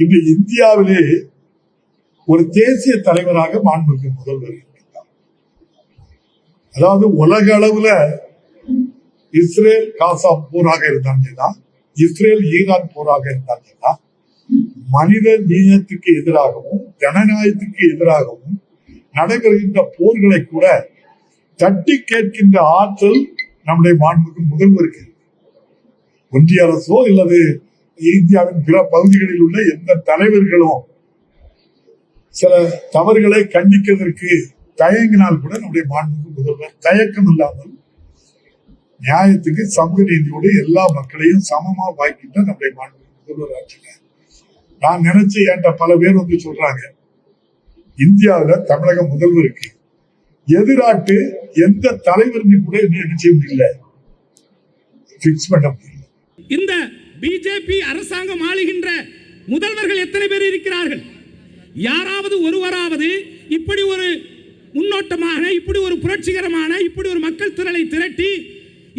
இன்று இந்தியாவிலே ஒரு தேசிய தலைவராக மாண்புமிகு முதல்வர் அதாவது உலக அளவுல இஸ்ரேல் காசா போராக இருந்தாங்கன்னா இஸ்ரேல் ஈரான் போராக இருந்தாங்கன்னா மனித நீயத்துக்கு எதிராகவும் ஜனநாயகத்துக்கு எதிராகவும் நடைபெறுகின்ற போர்களை கூட தட்டி கேட்கின்ற ஆற்றல் நம்முடைய மாண்புக்கு முதல்வருக்கு ஒன்றிய அரசோ அல்லது இந்தியாவின் பிற பகுதிகளில் உள்ள எந்த தலைவர்களும் சில தவறுகளை கண்டிக்கிறதற்கு தயங்கினால் கூட நம்முடைய மாண்புக்கு முதல்வர் தயக்கம் இல்லாமல் நியாயத்துக்கு சமூக நீதியோடு எல்லா மக்களையும் சமமா வாய்க்கின்ற நம்முடைய மாண்புக்கு முதல்வர் ஆட்சிங்க நான் நினைச்சு என்கிட்ட பல பேர் வந்து சொல்றாங்க இந்தியாவுல தமிழக முதல்வருக்கு எதிராட்டு எந்த தலைவர்னு கூட என்ன செய்ய முடியல பிக்ஸ் பண்ண முடியல. இந்த பிஜேபி அரசாங்கம் ஆளுகின்ற முதல்வர்கள் எத்தனை பேர் இருக்கிறார்கள்? யாராவது ஒருவராவது இப்படி ஒரு முன்னோட்டமாக இப்படி ஒரு புரட்சிகரமான இப்படி ஒரு மக்கள் திரளை திரட்டி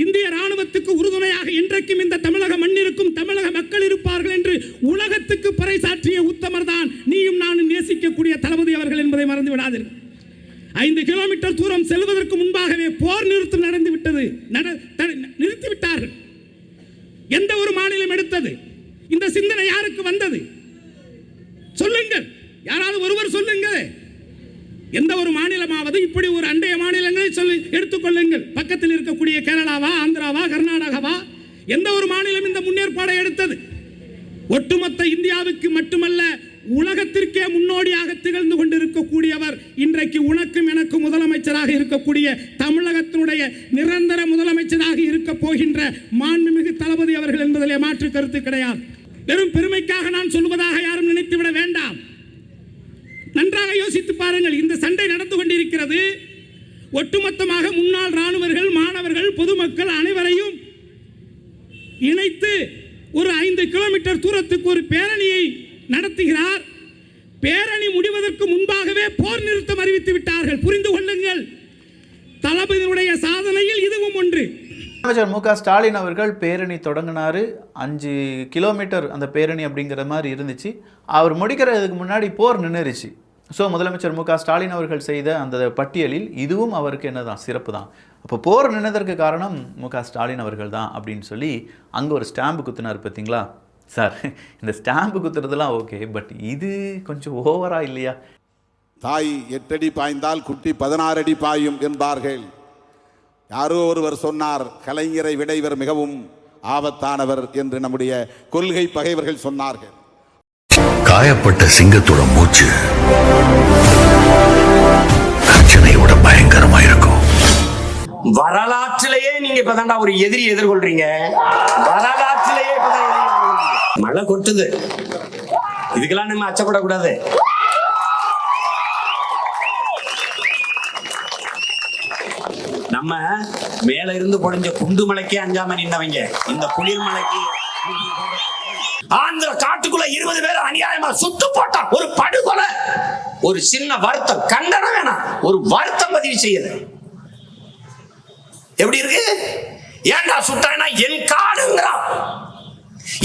இந்திய ராணுவத்துக்கு உறுதுணையாக இன்றைக்கும் இந்த தமிழக மண்ணிற்கும் தமிழக மக்கள் இருப்பார்கள் என்று உலகத்துக்கு பறைசாற்றிய உத்தமர் தான் நீயும் நானும் நேசிக்கக்கூடிய தளபதி அவர்கள் என்பதை மறந்து விடாதீர்கள். ஐந்து கிலோமீட்டர் தூரம் செல்வதற்கு முன்பாகவே போர் நிறுத்தம் நடந்து விட்டது. எந்த எடுத்தது. இந்த சிந்தனை யாருக்கு வந்தது? சொல்லுங்கள். யாராவது ஒருவர் சொல்லுங்கள். எந்த ஒரு மாநிலமாவது இப்படி ஒரு அண்டைய மாநிலங்களை சொல்லி எடுத்துக்கொள்ளுங்கள் பக்கத்தில் இருக்கக்கூடிய கேரளாவா ஆந்திராவா கர்நாடகாவா? எந்த ஒரு மாநிலம் இந்த முன்னேற்பாடை எடுத்தது? ஒட்டுமொத்த இந்தியாவுக்கு மட்டுமல்ல உலகத்திற்கே முன்னோடியாக திகழ்ந்து கொண்டிருக்கக்கூடியவர் இன்றைக்கு உனக்கும் எனக்கு முதலமைச்சராக இருக்கக்கூடிய தமிழகத்தினுடைய நிரந்தர முதலமைச்சராக இருக்க போகின்ற மாண்புமிகு தளபதி அவர்கள் என்பதிலே மாற்று கருத்து கிடையாது. வெறும் பெருமைக்காக நான் சொல்வதாக யாரும் நினைத்துவிட வேண்டாம். நன்றாக யோசித்து பாருங்கள் இந்த சண்டை நடந்து கொண்டிருக்கிறது. ஒட்டுமொத்தமாக முன்னாள் ராணுவர்கள் மாணவர்கள் பொதுமக்கள் அனைவரையும் இணைத்து ஒரு ஐந்து கிலோமீட்டர் தூரத்துக்கு ஒரு பேரணியை நடத்துகிறார். பேரணி முடிவதற்கு முன்பாகவே போர் நிறுத்தம் அறிவித்து விட்டார்கள். புரிந்து கொள்ளுங்கள். தளபதியினுடைய சாதனையில் இதுவும் ஒன்று. அமைச்சர் மு க ஸ்டாலின் அவர்கள் பேரணி தொடங்கினாரு. அஞ்சு கிலோமீட்டர் அந்த பேரணி அப்படிங்கிற மாதிரி இருந்துச்சு. அவர் முடிக்கிறதுக்கு முன்னாடி போர் நின்றுருச்சு. ஸோ முதலமைச்சர் மு க ஸ்டாலின் அவர்கள் செய்த அந்த பட்டியலில் இதுவும் அவருக்கு என்னதான்? சிறப்பு தான். அப்போ போர் நின்னதற்கு காரணம் மு க ஸ்டாலின் அவர்கள் தான் அப்படின்னு சொல்லி அங்கே ஒரு ஸ்டாம்பு குத்துனார் பார்த்தீங்களா சார் இந்த ஸ்டாம்பு குத்துறதுலாம் ஓகே பட் இது கொஞ்சம் ஓவரா இல்லையா? தாய் எட்டடி பாய்ந்தால் குட்டி பதினாறு அடி பாயும் என்பார்கள். யாரோ ஒருவர் சொன்னார் கலைஞரை விட இவர் மிகவும் ஆபத்தானவர் என்று நம்முடைய கொள்கை பகைவர்கள் சொன்னார்கள். காயப்பட்ட சிங்கத்தோட மூச்சு கர்ஜனையோட பயங்கரமா இருக்கும். வரலாற்றிலேயே நீங்க இப்பதான்டா ஒரு எதிரி எதிர்கொள்றீங்க. வரலாற்றிலேயே இப்பதான். மழை கொட்டுது. இதுக்கெல்லாம் நம்ம அச்சப்படக்கூடாது. நம்ம மேல இருந்து பொழிஞ்ச குண்டு மலைக்கே அஞ்சாம நின்னவங்க. இந்த குளிர் மலைக்கு ஆந்திர காட்டுக்குள்ள இருபது பேர் அநியாயமா சுட்டு போட்டான் ஒரு படுகொலை ஒரு சின்ன வருத்தம் கண்டனம் வேணாம். ஒரு வருத்தம் பதிவு செய்யுது. எப்படி இருக்கு? ஏன்டா சுட்டானா? என் காடுங்கிறான்.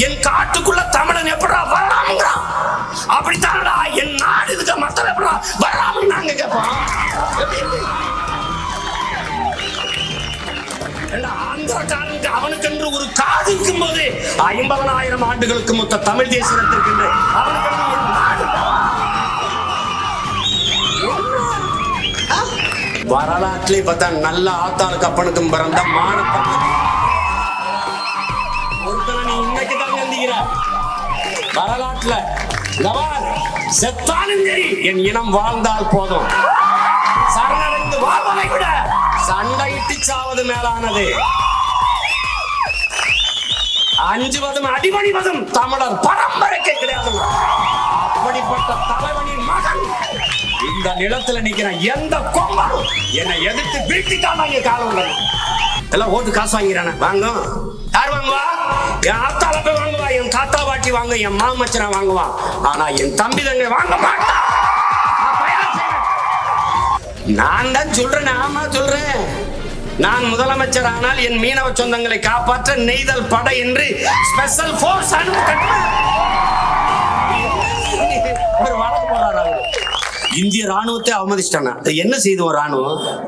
என் காட்டுக்குள்ள தமிழன் எப்படா வராமங்கிறான் அப்படித்தான்டா? என் நாடு இருக்க மக்கள் எப்படா வராம நாங்க கேட்போம். ஆந்திரக்காரனுக்கு அவனுக்கென்று ஒரு காது இருக்கும் போது ஐம்பதனாயிரம் ஆண்டுகளுக்கு மொத்த தமிழ் தேசியத்திற்கு அவனுக்கென்று வரலாற்றிலே பார்த்தா நல்ல ஆத்தாளுக்கு அப்பனுக்கும் பிறந்த மானத்தம் இன்னைக்கு வரலாற்றுல இங்க செத்தாலும் சரி என் இனம் வாழ்ந்தால் போதும். சரணடைந்து வாழ்வதை விட சண்டையிட்டு சாவது மேலானது. அஞ்சுவதும் அடிபணிவதும் தமிழர் பரம்பரைக்கு கிடையாது. அப்படிப்பட்ட தலைவனின் மகன் இந்த நிலத்துல நிக்கிற எந்த கொம்பரும் என்னை எதிர்த்து வீழ்த்திட்டான் இங்க காலம் உள்ளது எல்லாம் ஓட்டு காசு வாங்கிறானே வாங்க. யார் வாங்குவா? என் ஆத்தால போய் வாங்குவா என் தாத்தா பாட்டி வாங்க என் மாமச்சனை வாங்குவான் ஆனா என் தம்பி தங்கை வாங்க மாட்டான் நான் தான் சொல்றேன் ஆமா சொல்றேன். நான் முதலமைச்சர் ஆனால் என் மீனவ சொந்தங்களை காப்பாற்ற நெய்தல் படை என்று ஸ்பெஷல் போர்ஸ் இந்திய ராணுவத்தை அவமதிச்சிட்டாங்க. என்ன செய்து ஒரு ராணுவம்?